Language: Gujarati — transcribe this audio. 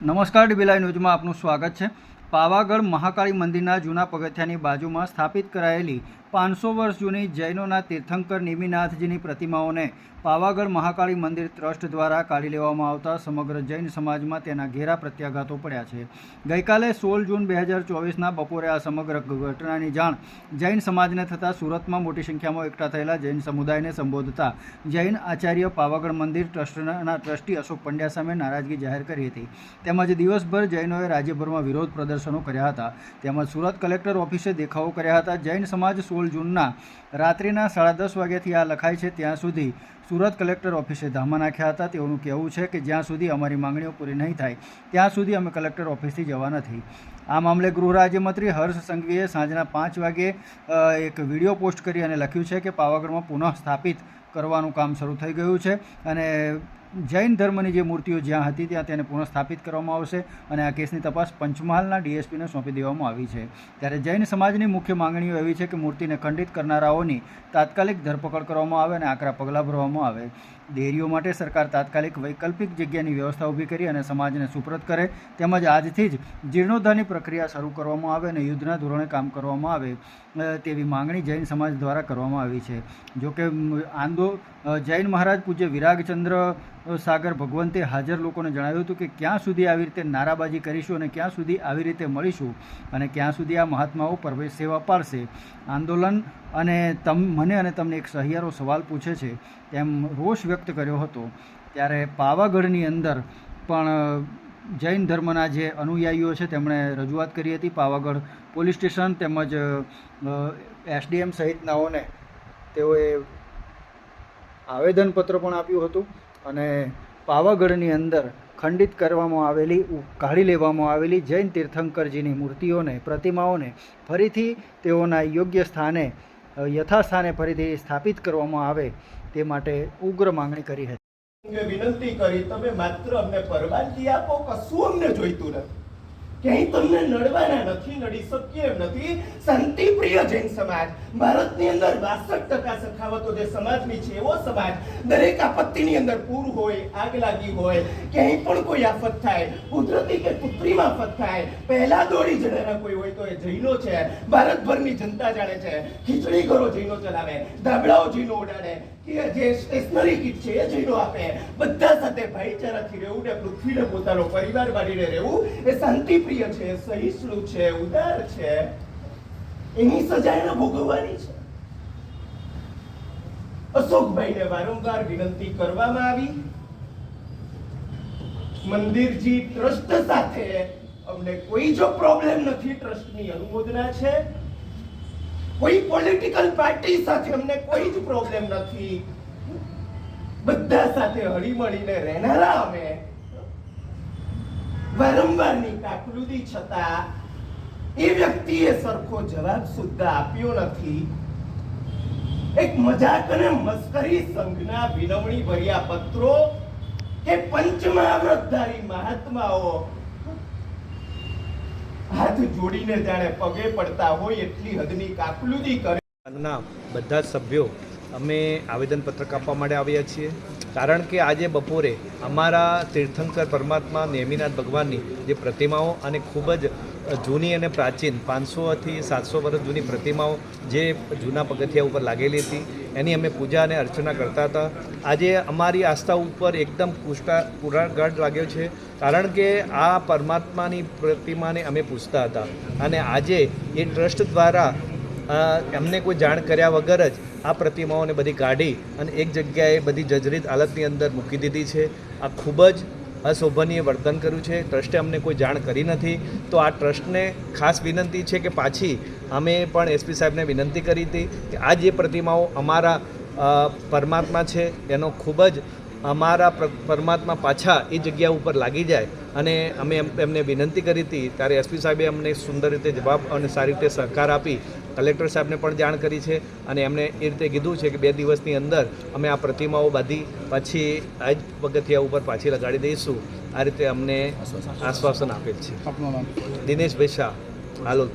નમસ્કાર ડીબીલાઈ ન્યૂઝમાં આપનું સ્વાગત છે. પાવાગઢ મહાકાળી મંદિરના જૂના પગથિયાની બાજુમાં સ્થાપિત કરાયેલી પાંચસો વર્ષ જૂની જૈનોના તીર્થંકર નિમિનાથજીની પ્રતિમાઓને પાવાગઢ મહાકાળી મંદિર ટ્રસ્ટ દ્વારા કાઢી લેવામાં આવતા સમગ્ર જૈન સમાજમાં તેના ઘેરા પ્રત્યાઘાતો પડ્યા છે. ગઈકાલે સોળ જૂન બે હજાર ચોવીસના બપોરે આ સમગ્ર ઘટનાની જાણ જૈન સમાજને થતાં સુરતમાં મોટી સંખ્યામાં એકઠા થયેલા જૈન સમુદાયને સંબોધતા જૈન આચાર્ય પાવાગઢ મંદિર ટ્રસ્ટના ટ્રસ્ટી અશોક પંડ્યા સામે નારાજગી જાહેર કરી હતી. તેમજ દિવસભર જૈનોએ રાજ્યભરમાં વિરોધ પ્રદર્શનો કર્યા હતા. તેમજ સુરત કલેક્ટર ઓફિસે દેખાવો કર્યા હતા. જૈન સમાજ સોળ જૂનના રાત્રિના સાડા દસ વાગ્યાથી આ લખાય છે, ત્યાં સુધી સુરત કલેક્ટર ઓફિસે ધામા નાખ્યા હતા. તેઓનું કહેવું છે કે જ્યાં સુધી અમારી માંગણીઓ પૂરી નહીં થાય, ત્યાં સુધી અમે કલેક્ટર ઓફિસથી જવા નથી. આ મામલે ગૃહ રાજ્યમંત્રી હર્ષ સંઘવીએ સાંજના પાંચ વાગે એક વીડિયો પોસ્ટ કરી અને લખ્યું છે કે પાવાગઢમાં પુનઃ સ્થાપિત કરવાનું કામ શરૂ થઈ ગયું છે અને જૈન ધર્મની જે મૂર્તિઓ જ્યાં હતી ત્યાં તેને પુનઃસ્થાપિત કરવામાં આવશે અને આ કેસની તપાસ પંચમહાલના ડીએસપીને સોંપી દેવામાં આવી છે. ત્યારે જૈન સમાજની મુખ્ય માંગણીઓ એવી છે કે મૂર્તિને ખંડિત કરનારાઓની તાત્કાલિક ધરપકડ કરવામાં આવે અને આકરા પગલાં ભરવામાં આવે. દેરીઓ માટે સરકાર તાત્કાલિક વૈકલ્પિક જગ્યાની વ્યવસ્થા ઊભી કરી અને સમાજને સુપ્રત કરે તેમજ આજથી જ જીર્ણોદ્ધારની પ્રક્રિયા શરૂ કરવામાં આવે અને યુદ્ધના ધોરણે કામ કરવામાં આવે તેવી માંગણી જૈન સમાજ દ્વારા કરવામાં આવી છે. જોકે આંદો જૈન મહારાજ પૂજ્ય વિરાગચંદ્ર સાગર ભગવંતે હાજર લોકોને જણાવ્યું હતું કે ક્યાં સુધી આવી રીતે નારાબાજી કરીશું અને ક્યાં સુધી આવી રીતે મળીશું અને ક્યાં સુધી આ મહાત્માઓ પરવેશ સેવા પાડશે. આંદોલન અને તમ, મને અને તમને એક સહિયારો સવાલ પૂછે છે તેમ રોષ વ્યક્ત કર્યો હતો. ત્યારે પાવાગઢની અંદર પણ જૈન ધર્મના જે અનુયાયીઓ છે તેમણે રજૂઆત કરી હતી. પાવાગઢ પોલીસ સ્ટેશન તેમજ એસડીએમ સહિતનાઓને તેઓએ આવેદનપત્ર પણ આપ્યું હતું. અને પાવાગઢની અંદર ખંડિત કરવામાં આવેલી, કાઢી લેવામાં આવેલી જૈન તીર્થંકરજીની મૂર્તિઓને, પ્રતિમાઓને ફરીથી તેઓના યોગ્ય સ્થાને, યથાસ્થાને ફરીથી સ્થાપિત કરવામાં આવે તે માટે ઉગ્ર માંગણી કરી હતી. વિનંતી કરી, તમે માત્ર અમને પરવાનગી આપો, કશું અમને જોઈતું નથી. ક્યાંય તમને નડવાના નથી, નડી શકીએ એમ નથી. શાંતિપ્રિય જૈન સમાજ, ભારતની અંદર બાસઠ ટકા સખાવતો જે સમાજની છે, એવો સમાજ, દરેક આપત્તિની અંદર પૂર હોય, આગ લાગી હોય, ક્યાંય પણ કોઈ આફત થાય, કુદરતી કે કૃત્રિમ આફત થાય, પહેલા દોડી જનારા કોઈ હોય તો એ જૈનો છે, ભારતભરની જનતા જાણે છે, ખીચડી ઘરો જૈનો ચલાવે, ધાબળાઓ જૈનો ઉડાડે જે સ્ટેશનરી કીટ છે એ જૈનો આપે, બધા સાથે ભાઈચારાથી રહેવું ને પૃથ્વીને પોતાનો પરિવાર માનીને રહેવું, એ શાંતિપ્રિય છે, સહિષ્ણુ છે, ઉદાર છે, એની સજા એને ભોગવવાની છે. અશોકભાઈને વારંવાર વિનંતી કરવામાં આવી. મંદિરજી ટ્રસ્ટ સાથે અમને કોઈ જો પ્રોબ્લેમ નથી, ટ્રસ્ટની અનુમોદના છે. કોઈ પોલિટિકલ પાર્ટી સાથે અમને કોઈ જ પ્રોબ્લેમ નથી. બધા સાથે હળીમળીને રહેનારા અમે. વારંવારની કાકૃતિ છતાં એ વ્યક્તિએ સરખો જવાબ સુદ્ધા આપ્યો નથી. એક મજાક અને મસ્કરી સંઘના વિનવણી ભર્યા પત્રો કે પંચમહાવ્રતધારી મહાત્માઓ હાથ જોડીને જાણે પગે પડતા હોય એટલી હદની કાકલુદી કરે. બધા સભ્યો અમે આવેદનપત્રક આપવા માટે આવ્યા છીએ. કારણ કે આજે બપોરે અમારા તીર્થંકર પરમાત્મા નેમિનાથ ભગવાનની જે પ્રતિમાઓ અને ખૂબ જ જૂની અને પ્રાચીન પાંચસોથી સાતસો વર્ષ જૂની પ્રતિમાઓ જે જૂના પગથિયા ઉપર લાગેલી હતી, એની અમે પૂજા અને અર્ચના કરતા હતા. આજે અમારી આસ્થા ઉપર એકદમ પુષ્ટા પુરાગાઢ લાગ્યો છે, કારણ કે આ પરમાત્માની પ્રતિમાને અમે પૂછતા હતા. અને આજે એ ટ્રસ્ટ દ્વારા એમને કોઈ જાણ કર્યા વગર જ આ પ્રતિમાઓને બધી કાઢી અને એક જગ્યાએ બધી જજરીત હાલતની અંદર મૂકી દીધી છે. આ ખૂબ જ અશોભનીય વર્તન કર્યું છે. ટ્રસ્ટે અમને કોઈ જાણ કરી નથી. તો આ ટ્રસ્ટને ખાસ વિનંતી છે કે પાછી અમે પણ એસપી સાહેબને વિનંતી કરી હતી કે આ જે પ્રતિમાઓ અમારા પરમાત્મા છે, એનો ખૂબ જ અમારા પરમાત્મા પાછા એ જગ્યા ઉપર લાગી જાય અને અમે એમ- એમને વિનંતી કરી હતી. ત્યારે એસપી સાહેબે અમને સુંદર રીતે જવાબ અને સારી રીતે સહકાર આપી. કલેક્ટર સાહેબને પણ જાણ કરી છે અને એમણે એ રીતે કીધું છે કે બે દિવસની અંદર અમે આ પ્રતિમાઓ બાંધી પછી આ જ પગથિયા ઉપર પાછી લગાડી દઈશું. આ રીતે અમને આશ્વાસન આપેલ છે. દિનેશભાઈ શાહ હાલોદ